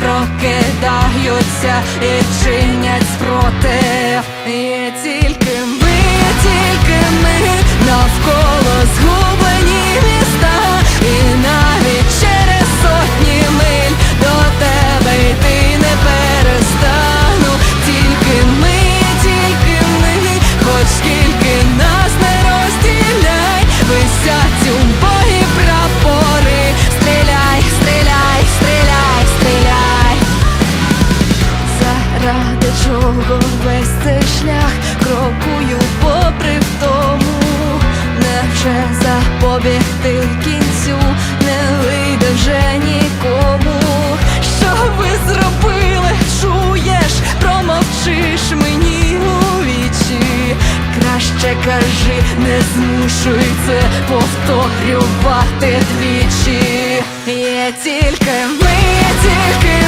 прокидаються і чинять спротив. І ці Заради чого весь цей шлях крокую попри втому? Невже запобігти кінцю? Не вийде вже нікому. Що ви зробили, чуєш, промовчиш мені у вічі. Краще кажи, не змушуй це повторювати двічі. Є тільки ми, тільки ми навколо